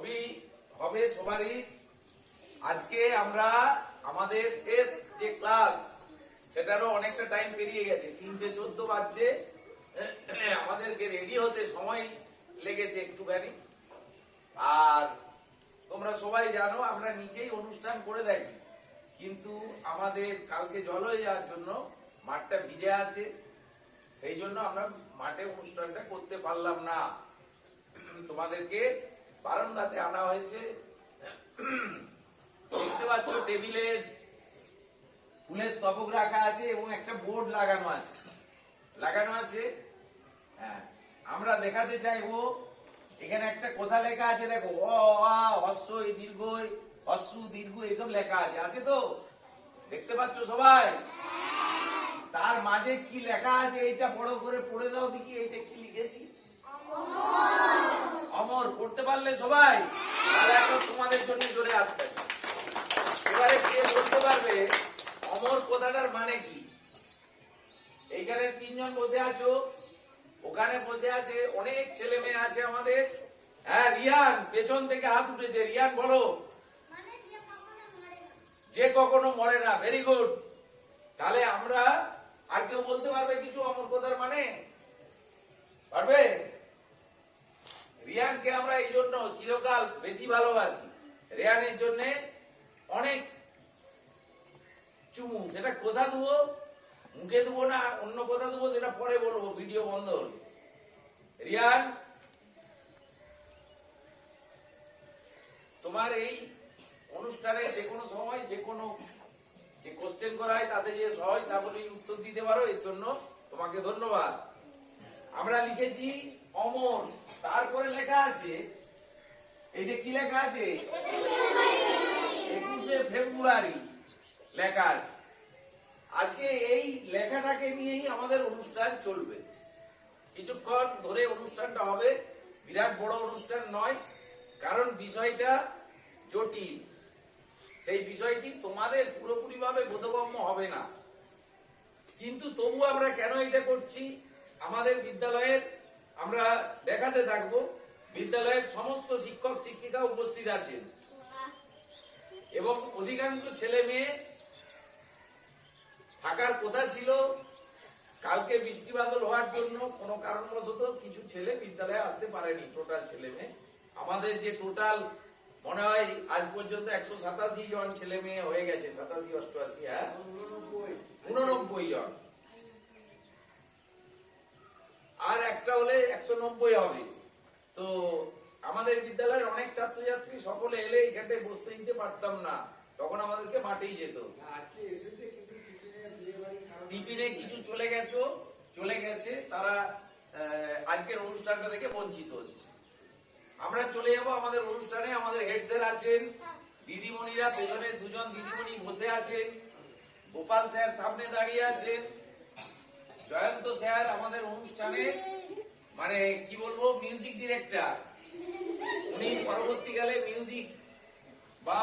ছবি হবে সবারই। আজকে আমরা আমাদের শেষ যে ক্লাস, সেটারও অনেকটা টাইম পেরিয়ে গেছে। তিনটে চোদ্দ বাজছে। আমাদেরকে রেডি হতে সময় লেগেছে একটুখানি। আর তোমরা সবাই জানো, আমরা নিচেই অনুষ্ঠান করে থাকি। কিন্তু আমাদের কালকে জল হয়ে যাওয়ার জন্য মাঠটা ভিজে আছে। সেই জন্য আমরা মাঠে অনুষ্ঠানটা করতে পারলাম না। তোমাদেরকে বারান্দাতে আনা হয়েছে। দেখতে পাচ্ছ টেবিলের ফুলের স্তবক রাখা আছে এবং একটা বোর্ড লাগানো আছে। লাগানো আছে হ্যাঁ আমরা দেখাতে চাইব, এখানে একটা কথা লেখা আছে, দেখো, অ, আ দীর্ঘ হস্য দীর্ঘ, এসব লেখা আছে। আছে তো? দেখতে পাচ্ছ সবাই? তার মাঝে কি লেখা আছে? এইটা বড় করে পড়ে দাও দেখি, এইটা কি লিখেছি? অমর পড়তে পারলে সবাই তাহলে এখন তোমাদের জন্য জোরে আসবে। এবারে কে বলতে পারবে অমর কথাটার মানে কি? এইখানে তিনজন বসে আছো ওখানে বসে আছে অনেক ছেলে মেয়ে আছে আমাদের। হ্যাঁ রিয়ান পেছন থেকে হাত উঠেছে। রিয়ান বলো। মানে যে কখনো মরে না। যে কখনো মরে না। ভেরি গুড তাহলে আমরা আর কেউ বলতে পারবে কিছু অমর কথার মানে? পারবে? রিয়ানকে আমরা এই জন্য চিরকাল বেশি ভালোবাসি। রিয়ানের জন্য অনেক চুমু, সেটা কোথা দেবো মুখে দেবো না, অন্য কথা দেবো সেটা পরে বলব, ভিডিও বন্ধ হলে। রিয়ান, তোমার এই অনুষ্ঠানে যে কোনো সময়, যে কোনো যে কোশ্চেন করা হয়, তাতে যে সহজ সাবলীল উত্তর দিতে পারো, এর জন্য তোমাকে ধন্যবাদ। আমরা লিখেছি অমর। তারপরে লেখা আছে এটা কি লেখা আছে? একুশে ফেব্রুয়ারি লেখা আছে। আজকে এই লেখাটাকে নিয়েই আমাদের অনুষ্ঠান চলবে। কিছুক্ষণ ধরে অনুষ্ঠানটা হবে। বিরাট বড় অনুষ্ঠান নয়, কারণ বিষয়টা জটিল। সেই বিষয়টি তোমাদের পুরোপুরি ভাবে বোধগম্য হবে না। কিন্তু তবু আমরা কেন এটা করছি? আমাদের বিদ্যালয়ের আমরা দেখাতে থাকব, বিদ্যালয়ের সমস্ত শিক্ষক, শিক্ষিকা উপস্থিত আছেন। এবং অধিকাংশ ছেলে মেয়ে থাকার কথা ছিল, কালকে বৃষ্টি বাদল হওয়ার জন্য কোনো কারণবশত কিছু ছেলে বিদ্যালয়ে আসতে পারেনি টোটাল ছেলে মেয়ে। আমাদের যে টোটাল মনে হয় আজ পর্যন্ত একশো সাতাশি জন ছেলে মেয়ে হয়ে গেছে, সাতাশি, অষ্টআশি হ্যাঁ? উননব্বই জন। আর একটা হলে একশো নব্বই হবে। তো আমাদের বিদ্যালয়ের অনেক ছাত্রছাত্রী সকলে এলে এখানটায় বসতে দিতে পারতাম না। তখন আমাদেরকে মাঠেই যেত। টিফিনে কিছু চলে গেছো চলে গেছে তারা আজকের অনুষ্ঠানটা থেকে বঞ্চিত হচ্ছে। আমরা চলে যাব আমাদের অনুষ্ঠানে আমাদের হেড স্যার আছেন দিদিমণিরা পেছনে দুজন দিদিমণি বসে আছেন গোপাল স্যার সামনে দাঁড়িয়ে আছেন। জয়ন্ত স্যার আমাদের অনুষ্ঠানে মানে কি বলব মিউজিক ডিরেক্টর উনি পরবর্তীকালে মিউজিক বা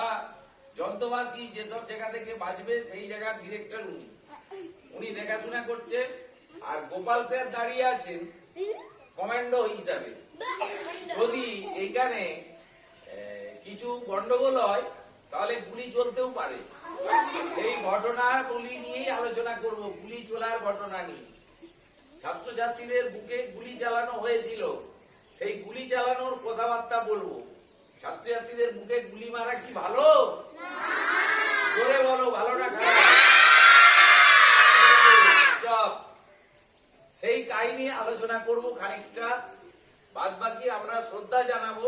যন্ত্রপাতি যেসব জায়গা থেকে বাজবে, সেই জায়গার ডিরেক্টর উনি। উনি দেখাশোনা করছেন, আর গোপাল স্যার দাঁড়িয়ে আছেন, কমান্ডো হিসাবে। যদি এইখানে কিছু গন্ডগোল হয়, তাহলে গুলি চলতেও পারে। সেই ঘটনাগুলি নিয়েই আলোচনা করব, গুলি চলার ঘটনা নিয়ে। ছাত্রছাত্রীদের বুকে গুলি চালানো হয়েছিল। সেই গুলি চালানোর কথাবার্তা বলব। ছাত্রছাত্রীদের বুকে গুলি মারা কি ভালো? জোরে বলো, ভালো না খারাপ? সেই কাহিনী আলোচনা করব খানিকটা। বাদ বাকি আমরা শ্রদ্ধা জানাব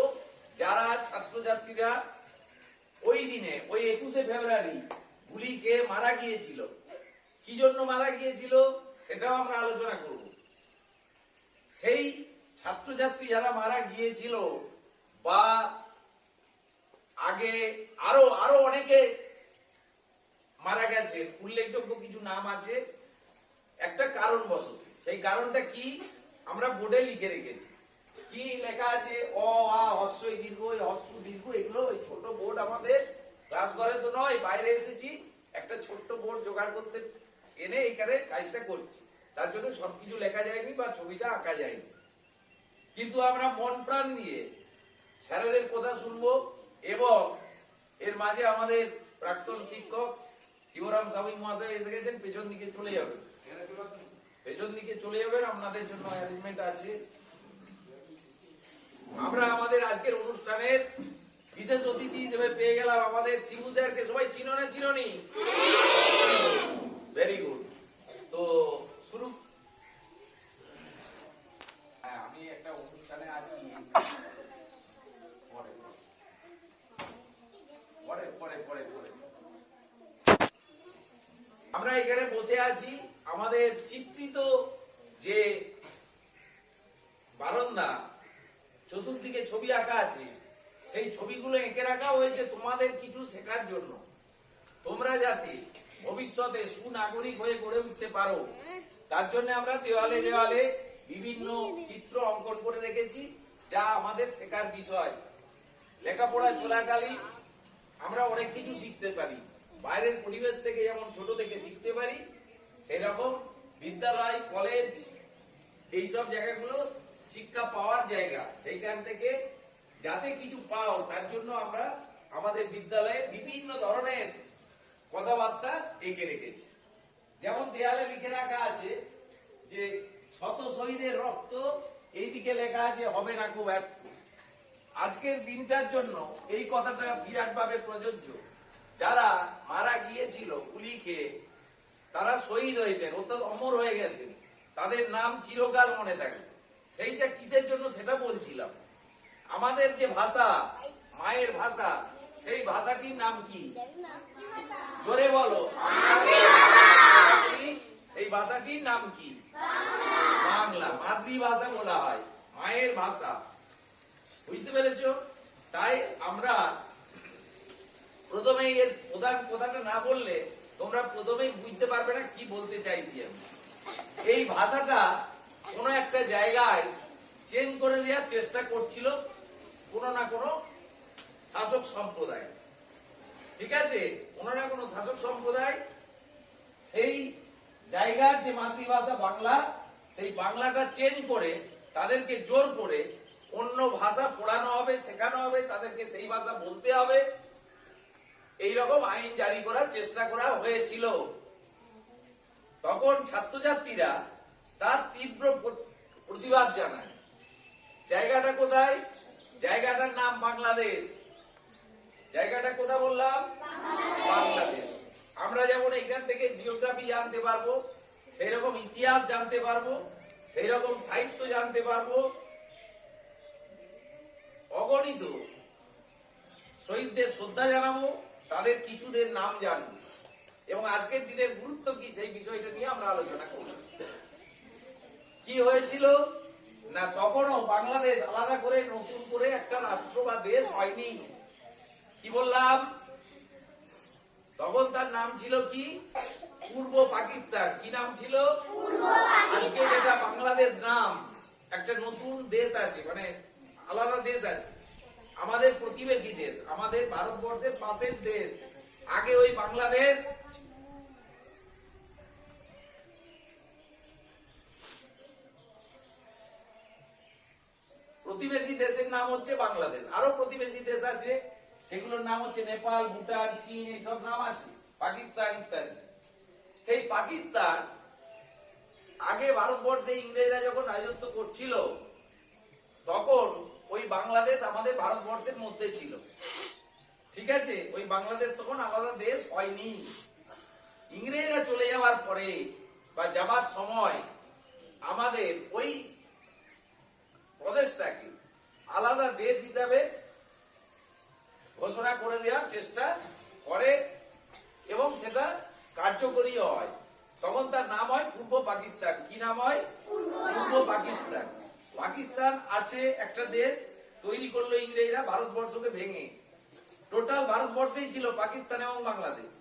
যারা ছাত্রছাত্রীরা ওই দিনে, ওই একুশে ফেব্রুয়ারি গুলিকে মারা গিয়েছিল। কি জন্য মারা গিয়েছিল? সেটাও আমরা আলোচনা করব। সেই ছাত্রছাত্রী যারা মারা গিয়েছিল বা আগে আরও আরও অনেকে মারা গেছে, উল্লেখযোগ্য কিছু নাম আছে। একটা কারণ বসত সেই কারণটা কি? আমরা বোর্ডে লিখে রেখেছি। কি লেখা আছে? অ, আ হস্য দীর্ঘ হস্য দীর্ঘ, এগুলো ওই ছোট বোর্ড আমাদের ক্লাস ঘরে তো নয়, বাইরে এসেছি। একটা ছোট্ট বোর্ড জোগাড় করতে এনে এখানে কাজটা করছি। তার জন্য সবকিছু লেখা যায়নি বা ছবিটা আঁকা যায়নি। কিন্তু আমরা মন প্রাণ নিয়ে স্যারেদের কথা শুনব এবং এর মাঝে আমাদের প্রাক্তন শিক্ষক শিবরাম সাহুই মহাশয় এসে গেছেন, পেছন দিকে চলে যাবেন। পেছন দিকে চলে যাবেন, আপনাদের জন্য অ্যারেঞ্জমেন্ট আছে। আমরা আমাদের আজকের অনুষ্ঠানের বিশেষ অতিথি হিসেবে পেয়ে গেলাম আমাদের শিবু স্যারকে। সবাই চিনো না চিনোনি ভেরি গুড তো শুরু। হ্যাঁ আমি একটা অনুষ্ঠানে আছি। পরে পরে পরে পরে। আমরা এখানে বসে আছি আমাদের চিত্রিত যে বারান্দা, চতুর্দিকে ছবি আঁকা আছে, সেই ছবিগুলো এঁকে রাখা হয়েছে তোমাদের কিছু শেখার জন্য। তোমরা যাতে ভবিষ্যতে সুনাগরিক হয়ে গড়ে উঠতে পারো। তার জন্য আমরা দেওয়ালে দেওয়ালে বিভিন্ন চিত্র অঙ্কন করে রেখেছি, যা আমাদের শেখার বিষয়। লেখাপড়া চলাকালীন আমরা অনেক কিছু শিখতে পারি। বাইরের পরিবেশ থেকে যেমন ছোট থেকে শিখতে পারি সেই রকম বিদ্যালয়, কলেজ, এইসব জায়গাগুলো শিক্ষা পাওয়ার জায়গা। সেইখান থেকে যাতে কিছু পাও, তার জন্য আমরা আমাদের বিদ্যালয়ে বিভিন্ন ধরনের কথাবার্তা এঁকে রেখেছে। যেমন দেয়ালে লিখে রাখা আছে যে, শত শহীদের রক্ত এইদিকে লেখা আছে, হবে না খুব ব্যর্থ আজকের দিনটার জন্য এই কথাটা বিরাট ভাবে প্রযোজ্য। যারা মারা গিয়েছিল গুলি খেয়ে, তারা শহীদ হয়েছেন, অর্থাৎ অমর হয়ে গেছেন। তাদের নাম চিরকাল মনে থাকে। সেইটা কিসের জন্য সেটা বলছিলাম। আমাদের যে ভাষা, মায়ের ভাষা সেই ভাষাটির নাম কি? জোরে বলো। সেই ভাষাটির নাম কি? বাংলা। মাতৃভাষা বলা হয় মায়ের ভাষা। বুঝতে পেরেছ? তাই আমরা প্রথমে এর প্রধান কথাটা না বললে তোমরা প্রথমেই বুঝতে পারবে না কি বলতে চাইছি আমি এই ভাষাটা কোন একটা জায়গায় চেঞ্জ করে দেওয়ার চেষ্টা করছিল কোন না কোন শাসক সম্প্রদায়। ঠিক আছে? ওনারা কোন শাসক সম্প্রদায়? সেই জায়গার যে মাতৃভাষা বাংলা, সেই বাংলাটা চেঞ্জ করে, তাদেরকে জোর করে অন্য ভাষা পড়ানো হবে, শেখানো হবে, তাদেরকে সেই ভাষা বলতে হবে। এই রকম আইন জারি করার চেষ্টা করা হয়েছিল। তখন ছাত্রছাত্রীরা তার তীব্র প্রতিবাদ জানায়। জায়গাটা কোথায়? জায়গাটার নাম বাংলাদেশ। জায়গাটা কোথায় বললাম? বাংলাদেশ। আমরা যেমন এখান থেকে জিওগ্রাফি জানতে পারব সেই রকম ইতিহাস জানতে পারব সেই রকম সাহিত্য জানতে পারব। অগণিত শহীদদের শ্রদ্ধা জানাব, তাদের কিছুদের নাম জানব। এবং আজকের দিনের গুরুত্ব কি, সেই বিষয়টা নিয়ে আমরা আলোচনা করব। কি হয়েছিল? না তখনও বাংলাদেশ আলাদা করে, নতুন করে একটা রাষ্ট্র বা দেশ হয়নি। কি বললাম? তখন তার নাম ছিল কি? পূর্ব পাকিস্তান। কি নাম ছিল? আজকে যেটা বাংলাদেশ নাম একটা নতুন দেশ আছে মানে আলাদা দেশ আছে। আমাদের প্রতিবেশী দেশ আমাদের ভারতবর্ষের পাশের দেশ। আগে ওই বাংলাদেশ। প্রতিবেশী দেশের নাম হচ্ছে বাংলাদেশ। আরও প্রতিবেশী দেশ আছে। সেগুলোর নাম হচ্ছে নেপাল, ভুটান, চীন, এইসব নাম আছে। পাকিস্তান ইত্যাদি। সেই পাকিস্তান, আগে ভারতবর্ষে ইংরেজরা যখন রাজত্ব করছিল, তখন ওই বাংলাদেশ আমাদের ভারতবর্ষের মধ্যে ছিল। ঠিক আছে? ওই বাংলাদেশ তখন আলাদা দেশ হয়নি। ইংরেজরা চলে যাওয়ার পরে বা যাবার সময় আমাদের ওই প্রদেশটাকে আলাদা দেশ হিসাবে ঘোষণা করে দেওয়ার চেষ্টা করে এবং সেটা কার্যকরী হয়। তখন তার নাম হয় পূর্ব পাকিস্তান। কি নাম হয়? পূর্ব পাকিস্তান। পাকিস্তান আছে একটা দেশ, তৈরি করল ইংরেজরা ভারতবর্ষকে ভেঙে। টোটাল ভারতবর্ষেই ছিল পাকিস্তান এবং বাংলাদেশ।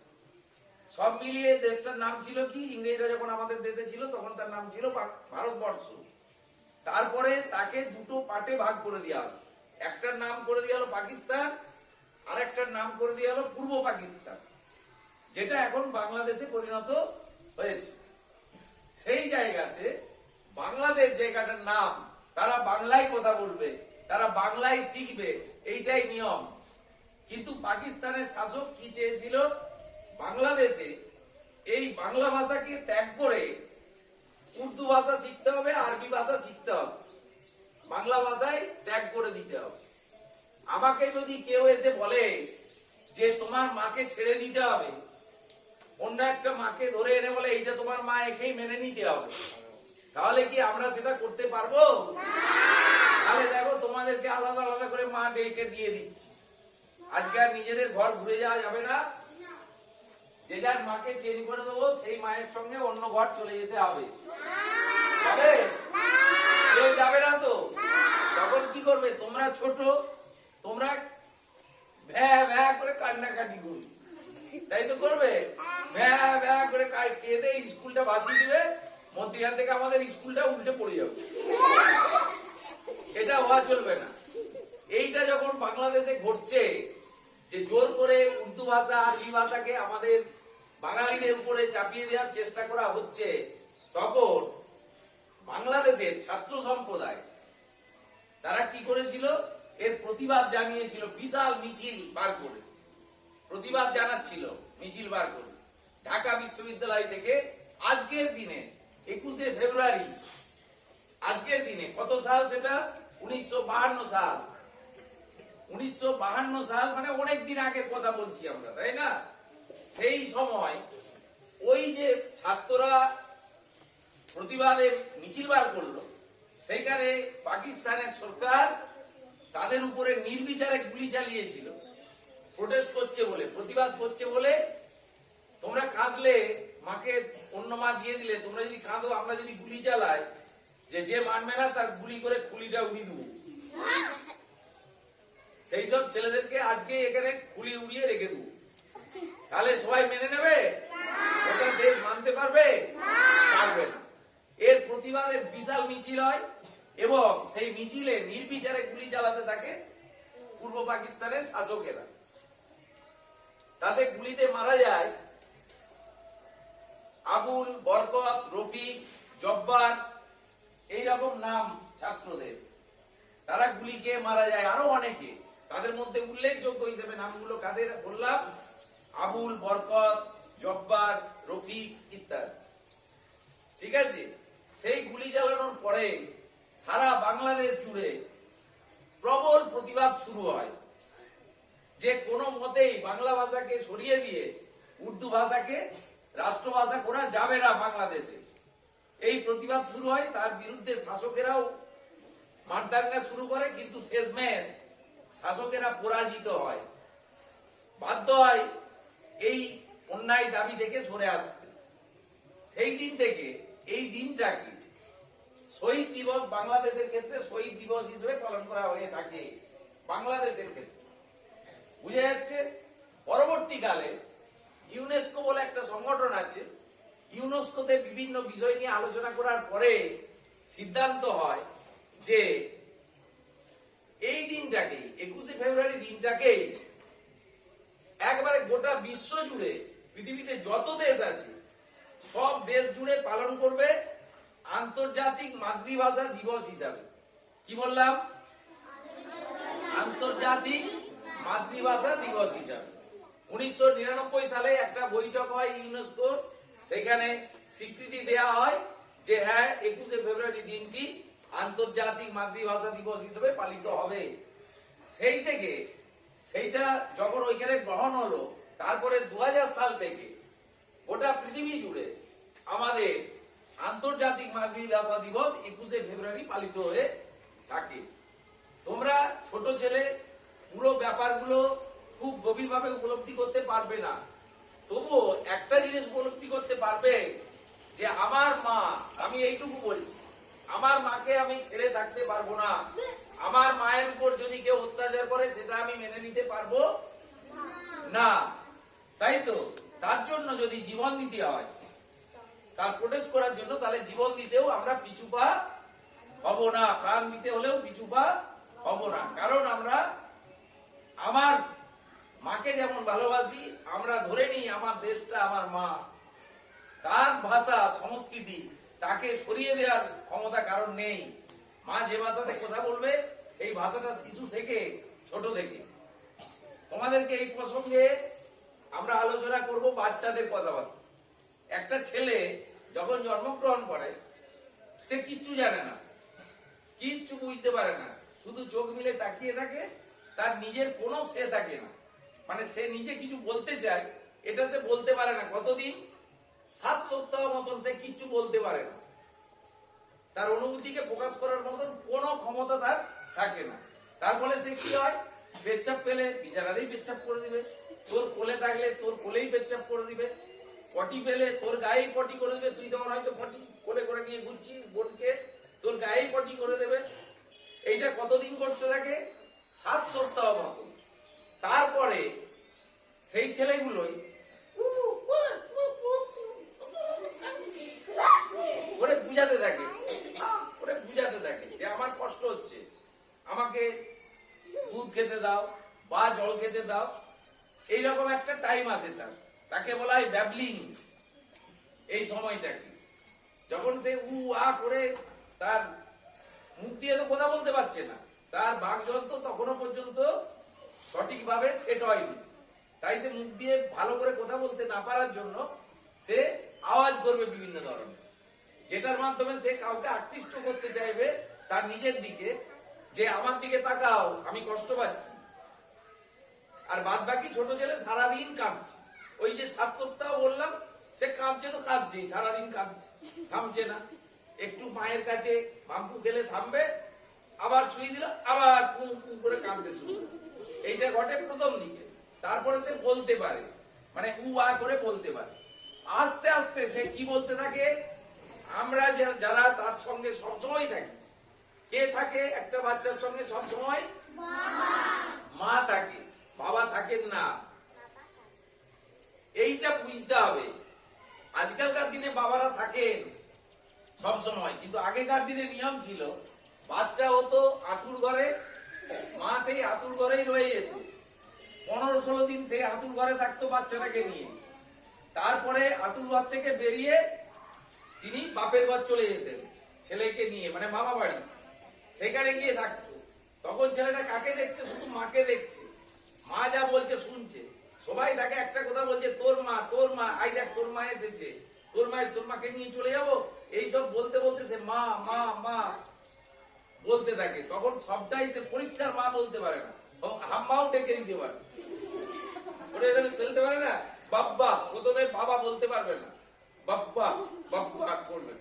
সব মিলিয়ে দেশটার নাম ছিল কি? ইংরেজরা যখন আমাদের দেশে ছিল, তখন তার নাম ছিল ভারতবর্ষ। তারপরে তাকে দুটো পার্টে ভাগ করে দেওয়া হলো। একটার নাম করে দেওয়া হলো পাকিস্তান আর একটার নাম করে দিয়ে হলো পূর্ব পাকিস্তান, যেটা এখন বাংলাদেশে পরিণত হয়েছে। সেই জায়গাতে বাংলাদেশ জায়গাটার নাম, তারা বাংলায় কথা বলবে, তারা বাংলায় শিখবে, এইটাই নিয়ম। কিন্তু পাকিস্তানের শাসক কি চেয়েছিল? বাংলাদেশে এই বাংলা ভাষাকে ত্যাগ করে উর্দু ভাষা শিখতে হবে, আরবি ভাষা শিখতে হবে। বাংলা ভাষায় ত্যাগ করে দিতে হবে। আমাকে যদি কেউ এসে বলে যে তোমার মাকে ছেড়ে দিতে হবে, অন্য একটা মাকে ধরে এনে বলে, এইটা তোমার মা একেই মেনে নিতে হবে। তাহলে কি আমরা সেটা করতে পারব? তাহলে দেখো, তোমাদেরকে আলাদা আলাদা করে মা ডেকে দিয়ে দিচ্ছি। আজকে আর নিজেদের ঘর ঘুরে যাওয়া যাবে না। যে যার মাকে চেঞ্জ করে দেবো, সেই মায়ের সঙ্গে অন্য ঘর চলে যেতে হবে। যাবে? কেউ যাবে না তো? তখন কি করবে? তোমরা ছোট তোমরা ভ্যা ভ্যা করে কান্নাকাটি করবে তাই তো করবে? ভ্যা ভ্যা করে কেঁদে স্কুলটা ভাসিয়ে দিবে মধ্যখান থেকে আমাদের স্কুলটা উল্টে পড়ে যাবে। এটা হওয়া চলবে না। এইটা যখন বাংলাদেশে ঘটছে, যে জোর করে উর্দু ভাষা আরবি ভাষাকে আমাদের বাঙালিদের উপরে চাপিয়ে দেওয়ার চেষ্টা করা হচ্ছে, তখন বাংলাদেশের ছাত্র সম্প্রদায় তারা কি করেছিল? এর প্রতিবাদ জানিয়েছিল বিশাল মিছিল বার করে। প্রতিবাদ জানাচ্ছিল মিছিল বার করে। ঢাকা বিশ্ববিদ্যালয় থেকে আজকের দিনে, একুশে ফেব্রুয়ারি, আজকের দিনে কত সাল সেটা? উনিশশো সাল। উনিশশো সাল মানে অনেক দিন আগের কথা বলছি আমরা, তাই না? সেই সময় ওই যে ছাত্ররা প্রতিবাদে মিছিল বার করল, সেইখানে পাকিস্তানের সরকার তাদের উপরে নির্বিচারে গুলি চালিয়েছিল। প্রোটেস্ট করছে বলে, প্রতিবাদ করছে বলে তোমরা কাঁদলে, মাকে অন্য মা দিয়ে দিলে, তোমরা যদি কাঁদো, আমরা যদি গুলি চালাই, যে যে মানবে না তার গুলি করে খুলিটা উড়িয়ে দেবো। সেই সব ছেলেদেরকে আজকে এখানে খুলি উড়িয়ে রেখে দেবো। তাহলে সবাই মেনে নেবে? দেশ মানতে পারবে? পারবে এর প্রতিবাদে বিশাল মিছিল হয়। এবং সেই মিছিলে নির্বিচারে গুলি চালাতে থাকে পূর্ব পাকিস্তানের শাসকেরা। তাতে গুলিতে মারা যায় আবুল বরকত, রফিক, জব্বার, এইরকম নাম ছাত্রদের। তারা গুলি খেয়ে মারা যায় আরও অনেকে। তাদের মধ্যে উল্লেখযোগ্য হিসেবে নামগুলো কাদের বললাম? আবুল বরকত, জব্বার, রফিক ইত্যাদি। ঠিক আছে? সেই গুলি চালানোর পরে সারা বাংলাদেশ জুড়ে প্রবল প্রতিবাদ শুরু হয়। যে কোনো মতেই বাংলা ভাষাকে সরিয়ে দিয়ে উর্দু ভাষাকে রাষ্ট্রভাষা করা যাবে না বাংলাদেশে। এই প্রতিবাদ শুরু হয়, তার বিরুদ্ধে শাসকেরাও মারদাঙ্গা শুরু করে, কিন্তু শেষমেশ শাসকেরা পরাজিত হয়। বাধ্য হয় এই অন্যায় দাবি থেকে সরে আসতে। সেই দিন থেকে, এই দিনটাকে শহীদ দিবস বাংলাদেশের ক্ষেত্রে শহীদ দিবস হিসেবে পালন করা হয়ে থাকে বাংলাদেশের ক্ষেত্রে। বুঝা যাচ্ছে? পরবর্তীকালে ইউনেস্কো বলে একটা সংগঠন আছে, ইউনেস্কোতে বিভিন্ন বিষয় নিয়ে আলোচনা করার পরে সিদ্ধান্ত হয় যে এই দিনটাকে, একুশে ফেব্রুয়ারি দিনটাকে একবারে গোটা বিশ্ব জুড়ে পৃথিবীতে যত দেশ আছে, সব দেশ জুড়ে পালন করবে আন্তর্জাতিক মাতৃভাষা দিবস হিসাবে। কি বললাম? আন্তর্জাতিক মাতৃভাষা দিবস হিসাবে। উনিশশো নিরানব্বই সালে একটা বৈঠক হয় ইউনেস্কো সেখানে স্বীকৃতি দেয়া হয় যে হ্যাঁ একুশে ফেব্রুয়ারি দিনটি আন্তর্জাতিক মাতৃভাষা দিবস হিসেবে পালিত হবে। সেই থেকে, সেইটা যখন ওইখানে গ্রহণ হলো, তারপরে দু হাজার সাল থেকে গোটা পৃথিবী জুড়ে আমাদের আন্তর্জাতিক মাতৃভাষা দিবস একুশে ফেব্রুয়ারি পালিত হয়ে থাকে। তোমরা ছোট ছেলে, পুরো ব্যাপারগুলো খুব গভীরভাবে উপলব্ধি করতে পারবে না। তবুও একটা জিনিস উপলব্ধি করতে পারবে যে আমার মা, আমি এইটুকু বলছি, আমার মাকে আমি ছেড়ে থাকতে পারব না। আমার মায়ের উপর যদি কেউ অত্যাচার করে, সেটা আমি মেনে নিতে পারব? না। তাই তো? তার জন্য যদি জীবন দিতে হয় তার প্রোটেস্ট করার জন্য তাহলে জীবন দিতেও আমরা পিছুপা হব না, প্রাণ দিতে হলেও পিছুপা হব না। কারণ আমরা, আমার মাকে যেমন ভালোবাসি, আমরা ধরে নিই আমার দেশটা আমার মা। তার ভাষা, সংস্কৃতি, তাকে সরিয়ে দেওয়ার ক্ষমতা কারণ নেই। মা যে ভাষাতে কথা বলবে, সেই ভাষাটা শিশু শেখে ছোট থেকে। তোমাদেরকে এই প্রসঙ্গে আমরা আলোচনা করব বাচ্চাদের কথাবার্তা একটা ছেলে যখন জন্মগ্রহণ করে, সে কিচ্ছু জানে না। কিচ্ছু বুঝতে পারে না। শুধু চোখ মিলে তাকিয়ে থাকে, তার নিজের কোনো সে থাকে না। মানে সে নিজে কিছু বলতে চায়, এটা সে বলতে পারে না। কতদিন? সাত সপ্তাহ মতন সে কিচ্ছু বলতে পারে না। তার অনুভূতিকে প্রকাশ করার মতন কোনো ক্ষমতা তার থাকে না। তার ফলে সে কি হয়? পেচ্ছাপ পেলে বিছানাতেই পেচ্ছাপ করে দিবে। তোর কোলে থাকলে তোর কোলেই পেচ্ছাপ করে দিবে। পটি পেলে তোর গায়েই পটি করে দেবে, তুই তোমার হয়তো পটি কোলে করে নিয়ে ঘুরছিস বোনকে, তোর গায়েই পটি করে দেবে। এইটা কতদিন করতে থাকে? সাত সপ্তাহ মতো। তারপরে সেই ছেলেগুলোই করে বুঝাতে থাকে। করে বুঝাতে থাকে যে আমার কষ্ট হচ্ছে। আমাকে দুধ খেতে দাও বা জল খেতে দাও। এইরকম একটা টাইম আছে তার। তাকে বলা হয় ব্যাবলিং এই সময়টাকে। যখন সে উ, আ করে তার মুখ দিয়ে তো কথা বলতে পারছে না, তার বাকযন্ত্র তখনও পর্যন্ত সঠিকভাবে সেট হয়নি। তাই সে মুখ দিয়ে ভালো করে কথা বলতে না পারার জন্য সে আওয়াজ করবে বিভিন্ন ধরনের। যেটার মাধ্যমে সে কাউকে আকৃষ্ট করতে চাইবে তার নিজের দিকে, যে আমার দিকে তাকাও, আমি কষ্ট পাচ্ছি। আর বাদ বাকি ছোট ছেলে সারাদিন কাঁদছে। ওই যে সাত সপ্তাহ বললাম, সে কাঁদছে তো কাঁদছেই, সারাদিন কাঁদছে। থামছে না। একটু মায়ের কাছে বাম্পু গেলে থামবে, আবার শুয়ে দিল, আবার পু পু করে কাঁদতে শুরু এইটা ঘটে প্রথম দিকে। তারপরে সে বলতে পারে। মানে উ আ করে বলতে পারে। আস্তে আস্তে সে কি বলতে থাকে? আমরা যারা তার সঙ্গে সবসময় থাকি, কে থাকে? একটা বাচ্চার সঙ্গে সবসময়? মা থাকে। বাবা থাকেন না। এইটা বুঝতে হবে। আজকালকার দিনে বাবারা থাকেন সব সময়, কিন্তু আগেকার দিনে নিয়ম ছিল, বাচ্চা হতো আতুর ঘরে, মা সেই আতুর ঘরেই রয়ে যেত। পনেরো ষোলো দিন সেই আতুর ঘরে থাকতো বাচ্চাটাকে নিয়ে। তারপরে আতুর ঘর থেকে বেরিয়ে তিনি বাপের ঘর চলে যেতেন, ছেলেকে নিয়ে মানে মামা বাড়ি। সেখানে গিয়ে থাকতো। তখন ছেলেটা কাকে দেখছে? শুধু মাকে দেখছে। মা যা বলছে শুনছে। সবাই তাকে একটা কথা বলছে, তোর মা তোর মা, আই দেখ, তোর মা এসেছে। তোর মায়ের তোর মাকে নিয়ে চলে যাব? এইসব বলতে বলতে সে মা মা মা বলতে থাকে। তখন সবটাই সে পরিষ্কার মা বলতে পারে না। হাম্মাও ডেকে দিতে পারে। ফেলতে পারে না? বাব্বা প্রথমে বাবা বলতে পারবে না। বাব্বা বাব্বা করবে।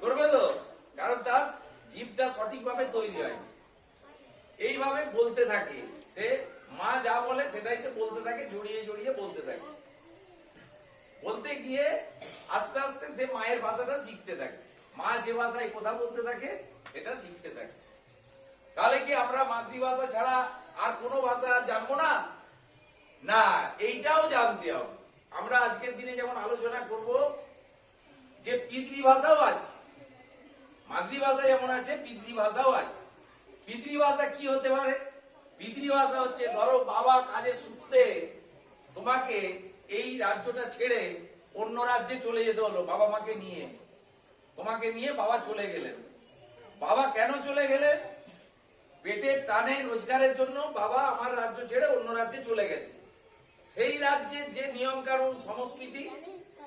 করবে তো? কারণ তার জীবটা সঠিকভাবে তৈরি হয়নি। এইভাবে বলতে থাকে। সে মা যা বলে সেটাই সে বলতে থাকে, জড়িয়ে জড়িয়ে বলতে থাকে। বলতে গিয়ে আস্তে আস্তে সে মায়ের ভাষাটা শিখতে থাকে। মা যে ভাষায় কথা বলতে থাকে, সেটা শিখতে থাকে। তাহলে কি আমরা মাতৃভাষা ছাড়া আর কোনো ভাষা জানব না? না, এইটাও জানতে হবে। আমরা আজকের দিনে যেমন আলোচনা করব, যে পিতৃভাষাও আছে। মাতৃভাষা যেমন আছে, পিতৃভাষাও আছে। পিতৃভাষা কি হতে পারে? পিতৃভাষা হচ্ছে ধরো বাবা কাজে সূত্রে তোমাকে এই রাজ্যটা ছেড়ে অন্য রাজ্যে চলে যেতে হলো বাবা মাকে নিয়ে। তোমাকে নিয়ে বাবা চলে গেলেন। বাবা কেন চলে গেলেন? পেটের টানে রোজগারের জন্য বাবা আমার রাজ্য ছেড়ে অন্য রাজ্যে চলে গেছে। সেই রাজ্যের যে নিয়ম কানুন সংস্কৃতি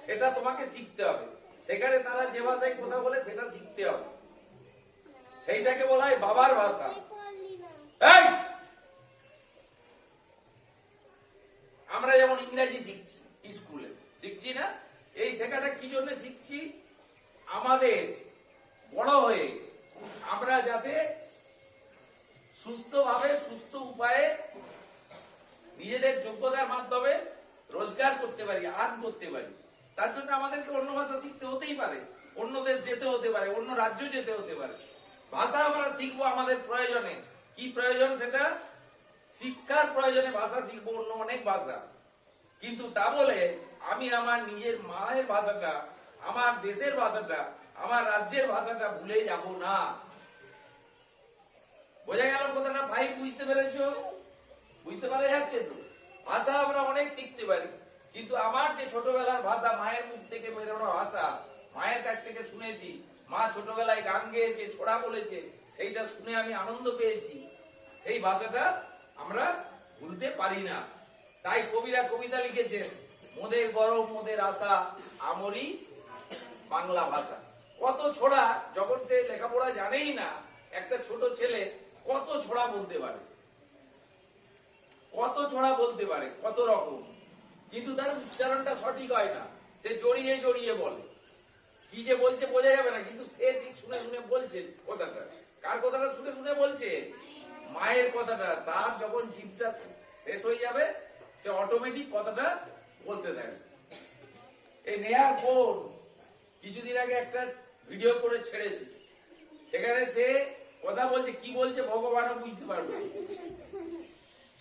সেটা তোমাকে শিখতে হবে। সেখানে তারা যে ভাষায় কথা বলে সেটা শিখতে হবে। সেইটাকে বলা হয় বাবার ভাষা। এই! আমরা যেমন ইংরেজি শিখছি স্কুলে। শিখছি না? এই শেখাটা কি জন্য শিখছি? আমাদের বড় হয়ে আমরা যাতে সুস্থভাবে, সুস্থ উপায়ে নিজেদের যোগ্যতার মাধ্যমে রোজগার করতে পারি আর্ন করতে পারি। তার জন্য আমাদেরকে অন্য ভাষা শিখতে হতেই পারে। অন্য দেশ যেতে হতে পারে, অন্য রাজ্য যেতে হতে পারে। ভাষা আমরা শিখব আমাদের প্রয়োজনে। কি প্রয়োজন সেটা শিক্ষার প্রয়োজনে ভাষা শিখব, অন্য অনেক ভাষা। কিন্তু তা বলে আমি আমার নিজের মায়ের ভাষাটা, আমার দেশের ভাষাটা, আমার রাজ্যের ভাষাটা ভুলে যাব না। বোঝা গেল কথাটা? ভাই, বুঝতে পেরেছ? বুঝতে পারা যাচ্ছে তো? ভাষা আমরা অনেক শিখতে পারি, কিন্তু আমার যে ছোটবেলার ভাষা, মায়ের মুখ থেকে বেরোনো ভাষা, মায়ের কাছ থেকে শুনেছি, মা ছোটবেলায় গান গেয়েছে, ছোড়া বলেছে, সেইটা শুনে আমি আনন্দ পেয়েছি। সেই ভাষাটা আমরা ভুলতে পারি না। তাই কবিরা কবিতা লিখেছেন, মোদের গরম, মোদের আশা আমরি বাংলা ভাষা। কত ছোড়া, যখন সে লেখাপড়া জানেই না, একটা ছোট ছেলে কত ছোড়া বলতে পারে। কত ছড়া বলতে পারে, কত রকম। কিন্তু তার উচ্চারণটা সঠিক হয় না। সে জড়িয়ে জড়িয়ে বলে। কি যে বলছে বোঝা যাবে না, কিন্তু সে ঠিক শুনে শুনে বলছে কথাটা। কার কথাটা শুনে শুনে বলছে? মায়ের কথাটা, তার যখন জিভটা সেট হয়ে যাবে, সে অটোমেটিক কথাটা বলতে থাকে এই নেহার ফোন কিছুদিন আগে একটা ভিডিও করে ছেড়েছে। সেখানে সে কথা বলছে, কি বলছে ভগবানও বুঝতে পারবে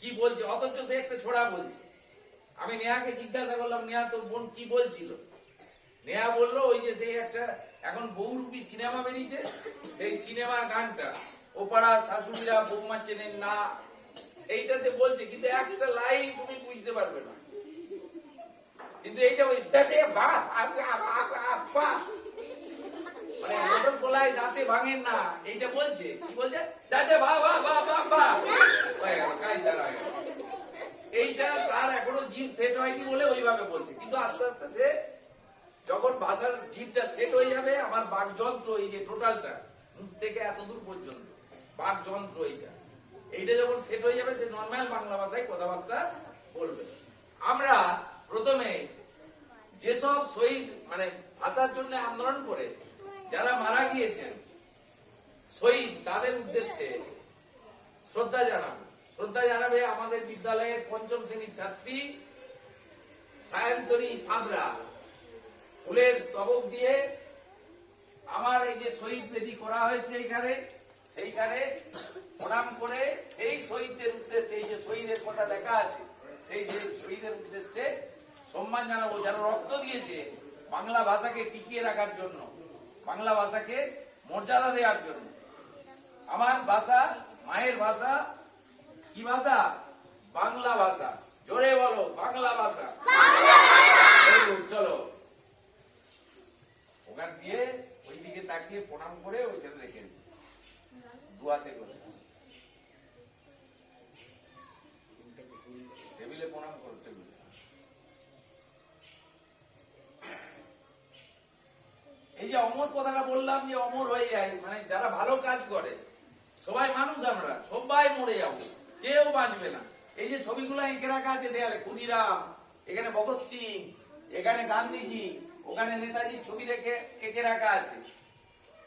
কি বলছে? অথচ সে একটা ছোড়া বলছে। আমি নেহাকে জিজ্ঞাসা করলাম, নেহা, তোর বোন কি বলছিল? নেহা বলল, ওই যে সেই একটা এখন বহুরূপী সিনেমা বেরিয়েছে, সেই সিনেমার গানটা। ওপাড়া শাশুড়িরা বৌমা চেনেন না সেইটা সে বলছে, কিন্তু একটা লাইন তুমি বুঝতে পারবে না। কিন্তু এইটা ওই দাঁতে বা আ- আ- আ- আ- পা। মানে মোটর গলায় দাঁতে ভাঙেন না, এইটা বলছে। কি বলছে? দাঁতে বা বা বা বা বা এইটা তার এখনও জিভ সেট হয়নি বলে ওইভাবে বলছে। কিন্তু আস্তে আস্তে সে যখন ভাষার জিভটা সেট হয়ে যাবে, আমার বাকযন্ত্র এই যে টোটালটা মুখ থেকে এত দূর পর্যন্ত। বাকযন্ত্র এইটা। এইটা যখন সেট হয়ে যাবে, সে নর্মাল বাংলা ভাষায় কথাবার্তা বলবে। আমরা প্রথমে যেসব শহীদ মানে ভাষার জন্য আন্দোলন করে, যারা মারা গিয়েছেন, শহীদ তাদের উদ্দেশ্যে শ্রদ্ধা জানাব। শ্রদ্ধা জানাবে আমাদের বিদ্যালয়ের পঞ্চম শ্রেণির ছাত্রী সায়ন্তনী সাঁতরা। ফুলের স্তবক দিয়ে আমার এই যে শহীদ বেদি করা হয়েছে এখানে সেইখানে প্রণাম করে সেই শহীদদের উদ্দেশ্যে এই যে শহীদের কথা লেখা আছে সেই যে শহীদের উদ্দেশ্যে সম্মান জানাব যারা রক্ত দিয়েছে বাংলা ভাষাকে টিকিয়ে রাখার জন্য বাংলা ভাষাকে মর্যাদা দেওয়ার জন্য। আমার ভাষা মায়ের ভাষা কি ভাষা? বাংলা ভাষা। জোরে বলো বাংলা ভাষা। চলো। ওখান দিয়ে ওই দিকে তাকিয়ে প্রণাম করে ওইখানে রেখে দিই দুয়াতে করে টেবিলে প্রণাম করো, টেবিলে। এই যে অমর কথাটা বললাম যে অমর হয়ে যায় মানে যারা ভালো কাজ করে, সবাই মানুষ আমরা, সবাই মরে যাব, কেউ বাঁচবে না। এই যে ছবিগুলো এঁকে রাখা আছে দেয়ালে, ক্ষুদিরাম, এখানে ভগৎ সিং, এখানে গান্ধীজি, ওখানে নেতাজির ছবি রেখে এঁকে রাখা আছে।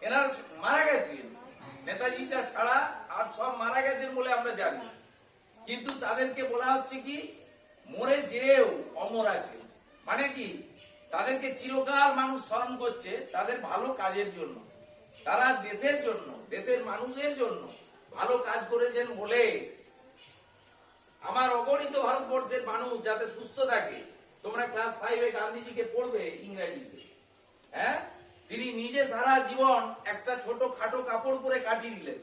এনারা মারা গেছেন নেতাজিটা ছাড়া আর সব মারা গেছেন বলে আমরা জানি। কিন্তু তাদেরকে বলা হচ্ছে কি, মরে যেও, অমর আছে। মানে কি, তাদেরকে চিরকাল মানুষ স্মরণ করছে তাদের ভালো কাজের জন্য। তারা দেশের জন্য, দেশের মানুষের জন্য ভালো কাজ করেছেন বলে আমার অগণিত ভারতবর্ষের মানুষ যাতে সুস্থ থাকে, তোমরা ক্লাস ফাইভে গান্ধীজিকে পড়বে ইংরেজিতে। হ্যাঁ? তিনি নিজে সারা জীবন একটা ছোট খাটো কাপড় পরে কাটিয়ে দিলেন।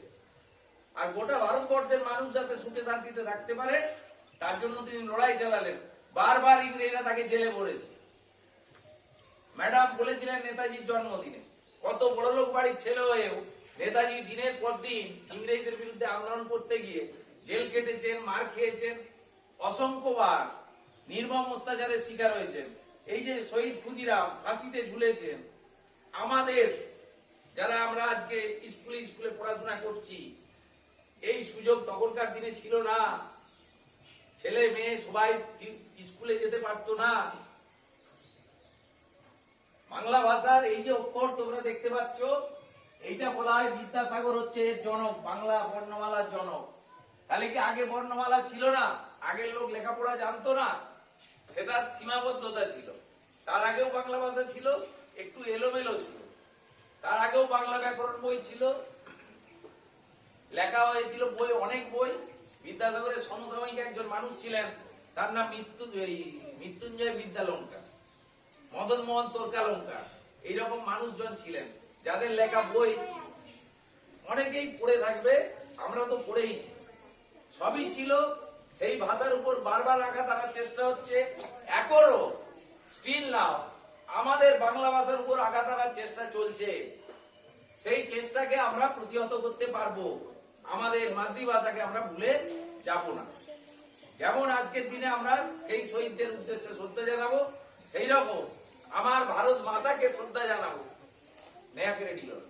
আর গোটা ভারতবর্ষের মানুষ যাতে সুখে শান্তিতে থাকতে পারে, তার জন্য তিনি লড়াই চালালেন। বারবার ইংরেজরা তাকে জেলে পড়েছে। ম্যাডাম বলেছিলেন নেতাজির জন্মদিনে, কত বড় লোক বাড়ির ছেলে হয়েও নেতাজি দিনের পর দিন ইংরেজদের বিরুদ্ধে আন্দোলন করতে গিয়ে জেল কেটেছেন, মার খেয়েছেন, অসংখ্যবার নির্মম অত্যাচারের শিকার হয়েছেন। এই যে শহীদ ক্ষুদিরাম, ফাঁসিতে ঝুলেছেন আমাদের যারা আমরা আজকে স্কুলে স্কুলে পড়াশোনা করছি, এই সুযোগ তখনকার দিনে ছিল না। ছেলে মেয়ে সবাই স্কুলে যেতে পারতো না। বাংলা ভাষার এই যে অক্ষর তোমরা দেখতে পাচ্ছ, এইটা বলা হয় বিদ্যাসাগর হচ্ছে জনক, বাংলা বর্ণমালার জনক। তাহলে কি আগে বর্ণমালা ছিল না? আগের লোক লেখাপড়া জানতো না? সেটার সীমাবদ্ধতা ছিল। তার আগেও বাংলা ভাষা ছিল। একটু এলোমেলো ছিল। তার আগেও বাংলা ব্যাকরণ বই ছিল। লেখা হয়েছিল বই, অনেক বই। বিদ্যাসাগরের সমসাময়িক একজন মানুষ ছিলেন, তার নাম মৃত্যু মৃত্যুঞ্জয় বিদ্যালঙ্কার, মদন মোহন তোরকালঙ্কার। এইরকম মানুষজন ছিলেন, যাদের লেখা বই অনেকেই পড়ে থাকবে, আমরা তো পড়েইছি সবই ছিল, সেই ভাষার উপর বারবার আঘাত আনার চেষ্টা হচ্ছে। এখনও স্টিল নাও আমাদের বাংলা ভাষার উপর আঘাত আনার চেষ্টা চলছে। সেই চেষ্টাকে আমরা প্রতিহত করতে পারব। আমাদের মাতৃভাষাকে আমরা ভুলে যাব না। যেমন আজকের দিনে আমরা সেই শহীদদের উদ্দেশ্যে শ্রদ্ধা জানাব, সেই রকম আমার ভারত মাতাকে শ্রদ্ধা জানাব। নেয়াকে রেডি করো।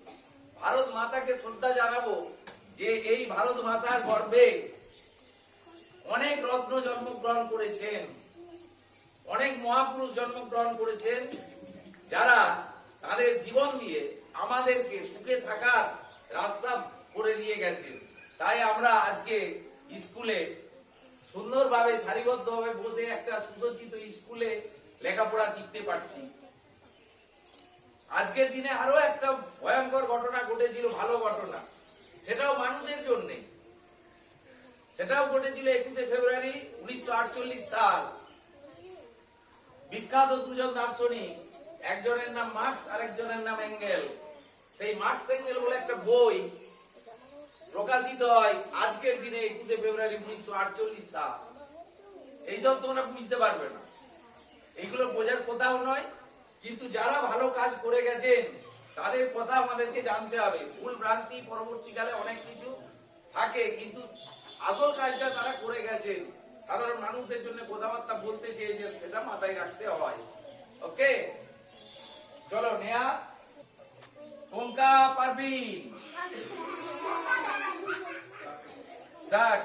ভারত মাতাকে শ্রদ্ধা জানাব যে এই ভারত মাতার গর্ভে অনেক রত্ন জন্মগ্রহণ করেছেন, অনেক মহাপুরুষ জন্মগ্রহণ করেছেন যারা তাদের জীবন দিয়ে আমাদেরকে সুখে থাকার রাস্তা করে দিয়ে গেছেন তাই আমরা আজকে স্কুলে সুন্দরভাবে, সারিবদ্ধভাবে বসে একটা সুসজ্জিত স্কুলে লেখাপড়া শিখতে পারছি। আজকের দিনে আরও একটা ভয়ঙ্কর ঘটনা ঘটেছিল, ভালো ঘটনা। সেটাও মানুষের জন্যে। সেটাও ঘটেছিল একুশে ফেব্রুয়ারি উনিশশো আটচল্লিশ সাল। বিখ্যাত দুজন দার্শনিক একজনের নাম মার্কস, আরেকজনের নাম এঙ্গেল। সেই মার্কস এঙ্গেল বলে একটা বই প্রকাশিত হয় আজকের দিনে একুশে ফেব্রুয়ারি উনিশশো আটচল্লিশ সাল। এইসব তোমরা বুঝতে পারবে না। এইগুলো বোঝার কোথাও নয়, কিন্তু যারা ভালো কাজ করে গেছেন, তাদের কথা আমাদেরকে জানতে হবে। ভুল ভ্রান্তি পরবর্তীকালে অনেক কিছু থাকে, কিন্তু আসল কাজটা তারা করে গেছেন। সাধারণ মানুষদের জন্য কথাবার্তা বলতে চেয়েছেন, সেটা মাথায় রাখতে হয়। ওকে? চলো নেয়া টঙ্কা পারবিন স্টার্ট